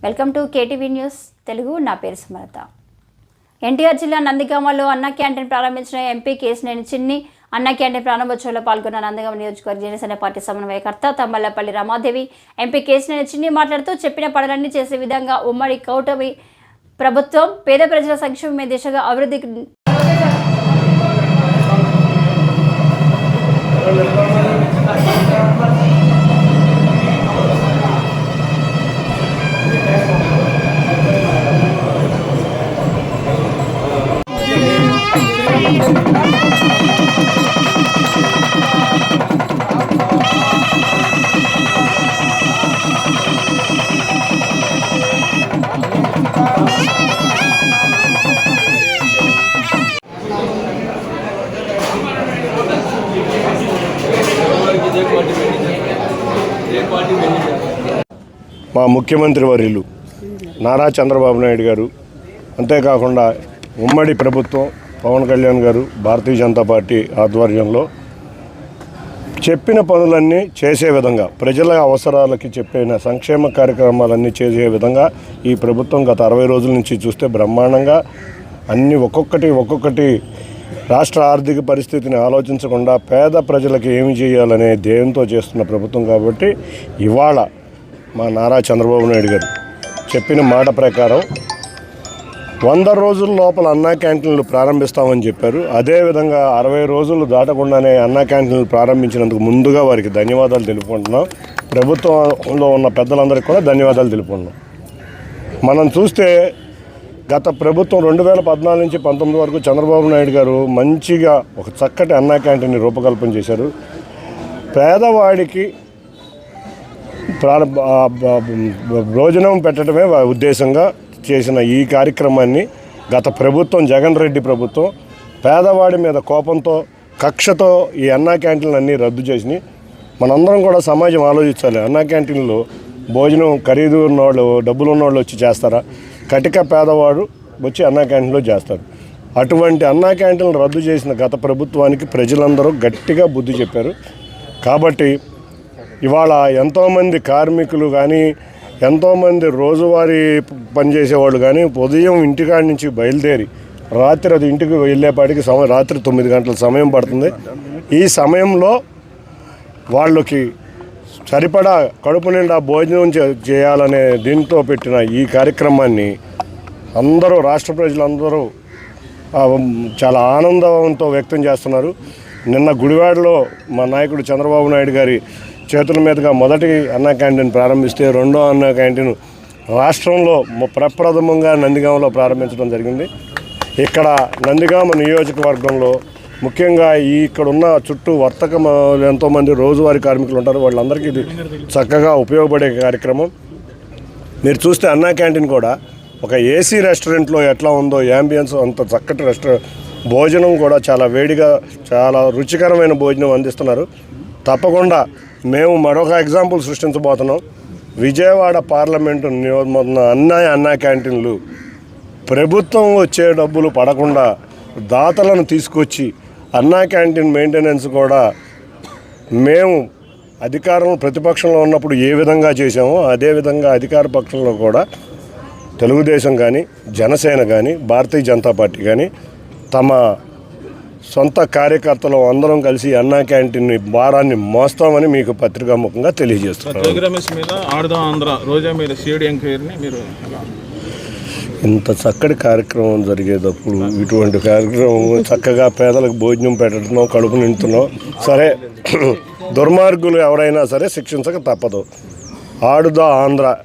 Welcome to KTV news Telugu నా పేరు సుమలత. ఎన్టీఆర్ జిల్లా నందిగామలో అన్న క్యాంటీన్ ప్రారంభించిన ఎంపీ కేసినేని చిన్ని అన్న క్యాంటీన్ ప్రారంభోత్సవంలో పాల్గొన్న నందిగామ నియోజకవర్గ జనసేన పార్టీ సమన్వయకర్త తమ్మల్లపల్లి రమాదేవి ఎంపీ కేసినేని చిన్ని మాట్లాడుతూ చెప్పిన పనులన్నీ చేసే విధంగా ఉమ్మడి కౌటమి ప్రభుత్వం పేద ప్రజల సంక్షేమమే దిశగా అభివృద్ధికి మా ముఖ్యమంత్రి వర్యులు నారా చంద్రబాబు నాయుడు గారు అంతేకాకుండా ఉమ్మడి ప్రభుత్వం పవన్ కళ్యాణ్ గారు భారతీయ జనతా పార్టీ ఆధ్వర్యంలో చెప్పిన పనులన్నీ చేసే విధంగా ప్రజల అవసరాలకి చెప్పిన సంక్షేమ కార్యక్రమాలన్నీ చేసే విధంగా ఈ ప్రభుత్వం గత అరవై రోజుల నుంచి చూస్తే బ్రహ్మాండంగా అన్ని ఒక్కొక్కటి ఒక్కొక్కటి రాష్ట్ర ఆర్థిక పరిస్థితిని ఆలోచించకుండా పేద ప్రజలకు ఏమి చేయాలనే ధ్యేయంతో చేస్తున్న ప్రభుత్వం కాబట్టి ఇవాళ మా నారా చంద్రబాబు నాయుడు గారు చెప్పిన మాట ప్రకారం వంద రోజుల లోపల అన్నా క్యాంటీన్లు ప్రారంభిస్తామని చెప్పారు. అదేవిధంగా అరవై రోజులు దాటకుండానే అన్నా క్యాంటీన్లు ప్రారంభించినందుకు ముందుగా వారికి ధన్యవాదాలు తెలుపుకుంటున్నాం. ప్రభుత్వంలో ఉన్న పెద్దలందరికీ కూడా ధన్యవాదాలు తెలుపుకుంటున్నాం. మనం చూస్తే గత ప్రభుత్వం రెండు వేల పద్నాలుగు నుంచి పంతొమ్మిది వరకు చంద్రబాబు నాయుడు గారు మంచిగా ఒక చక్కటి అన్నా క్యాంటీన్ని రూపకల్పన చేశారు. పేదవాడికి ప్రారంభ భోజనం పెట్టడమే ఉద్దేశంగా చేసిన ఈ కార్యక్రమాన్ని గత ప్రభుత్వం జగన్ రెడ్డి ప్రభుత్వం పేదవాడి మీద కోపంతో కక్షతో ఈ అన్నా క్యాంటీన్లు అన్నీ రద్దు చేసినాయి మనందరం కూడా సమాజం ఆలోచించాలి. అన్నా క్యాంటీన్లో భోజనం ఖరీదు ఉన్నవాళ్ళు డబ్బులు ఉన్నవాళ్ళు వచ్చి చేస్తారా? కటిక పేదవాడు వచ్చి అన్నా క్యాంటీన్లో చేస్తారు. అటువంటి అన్నా క్యాంటీన్లు రద్దు చేసిన గత ప్రభుత్వానికి ప్రజలందరూ గట్టిగా బుద్ధి చెప్పారు. కాబట్టి ఇవాళ ఎంతోమంది కార్మికులు కానీ ఎంతోమంది రోజువారీ పనిచేసేవాళ్ళు కానీ ఉదయం ఇంటికాడి నుంచి బయలుదేరి రాత్రి అది ఇంటికి వెళ్ళేపాటికి సమయం రాత్రి తొమ్మిది గంటల సమయం పడుతుంది. ఈ సమయంలో వాళ్ళకి సరిపడా కడుపు నిండా భోజనం చే- చేయాలనే దీంతో పెట్టిన ఈ కార్యక్రమాన్ని అందరూ రాష్ట్ర ప్రజలందరూ చాలా ఆనందంతో వ్యక్తం చేస్తున్నారు. నిన్న గుడివాడలో మా నాయకుడు చంద్రబాబు నాయుడు గారి చేతుల మీదుగా మొదటి అన్న క్యాంటీన్ ప్రారంభిస్తే రెండో అన్న క్యాంటీన్ రాష్ట్రంలో ప్రప్రథమంగా నందిగామలో ప్రారంభించడం జరిగింది. ఇక్కడ నందిగామ నియోజకవర్గంలో ముఖ్యంగా ఈ ఇక్కడ ఉన్న చుట్టూ వర్తక ఎంతోమంది రోజువారీ కార్మికులు ఉంటారు. వాళ్ళందరికీ ఇది చక్కగా ఉపయోగపడే కార్యక్రమం. మీరు చూస్తే అన్నా క్యాంటీన్ కూడా ఒక ఏసీ రెస్టారెంట్లో ఎట్లా ఉందో యాంబియన్స్ అంత చక్కటి రెస్టారెంట్ భోజనం కూడా చాలా వేడిగా చాలా రుచికరమైన భోజనం అందిస్తున్నారు. తప్పకుండా మేము మరొక ఎగ్జాంపుల్ సృష్టించబోతున్నాం. విజయవాడ పార్లమెంటు నియోజకవర్గం అన్నాయ అన్నా క్యాంటీన్లు. ప్రభుత్వం వచ్చే డబ్బులు పడకుండా దాతలను తీసుకొచ్చి అన్నా క్యాంటీన్ మెయింటెనెన్స్ కూడా మేము అధికారం ప్రతిపక్షంలో ఉన్నప్పుడు ఏ విధంగా చేశామో అదే విధంగా అధికార పక్షంలో కూడా తెలుగుదేశం కానీ జనసేన కానీ భారతీయ జనతా పార్టీ కానీ తమ సొంత కార్యకర్తలు అందరం కలిసి అన్నా క్యాంటీన్ భారాన్ని మోస్తామని మీకు పత్రికాముఖంగా తెలియజేస్తున్నాం. జోగి రమేష్ మీద ఆడదాం ఆంధ్ర రోజా మీద సిఐడి ఎంక్వైరీని మీరు ఎలా? ఇంత చక్కటి కార్యక్రమం జరిగేటప్పుడు ఇటువంటి కార్యక్రమం చక్కగా పేదలకు భోజనం పెట్టడం కడుపు నిండుతున్నాం సరే దుర్మార్గులు ఎవరైనా సరే శిక్షించక తప్పదు. ఆడుదా ఆంధ్ర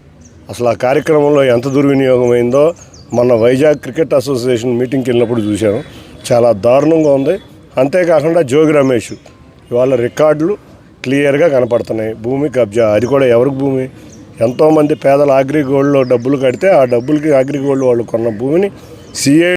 అసలు ఆ కార్యక్రమంలో ఎంత దుర్వినియోగం అయిందో మన వైజాగ్ క్రికెట్ అసోసియేషన్ మీటింగ్కి వెళ్ళినప్పుడు చూశాను చాలా దారుణంగా ఉంది. అంతేకాకుండా జోగి రమేష్ ఇవాళ రికార్డులు క్లియర్గా కనపడుతున్నాయి. భూమి కబ్జా అది కూడా ఎవరికి భూమి? ఎంతోమంది పేదల అగ్రిగోల్డ్లో డబ్బులు కడితే ఆ డబ్బులకి అగ్రిగోల్డ్ వాళ్ళు కొన్న భూమిని సిఐ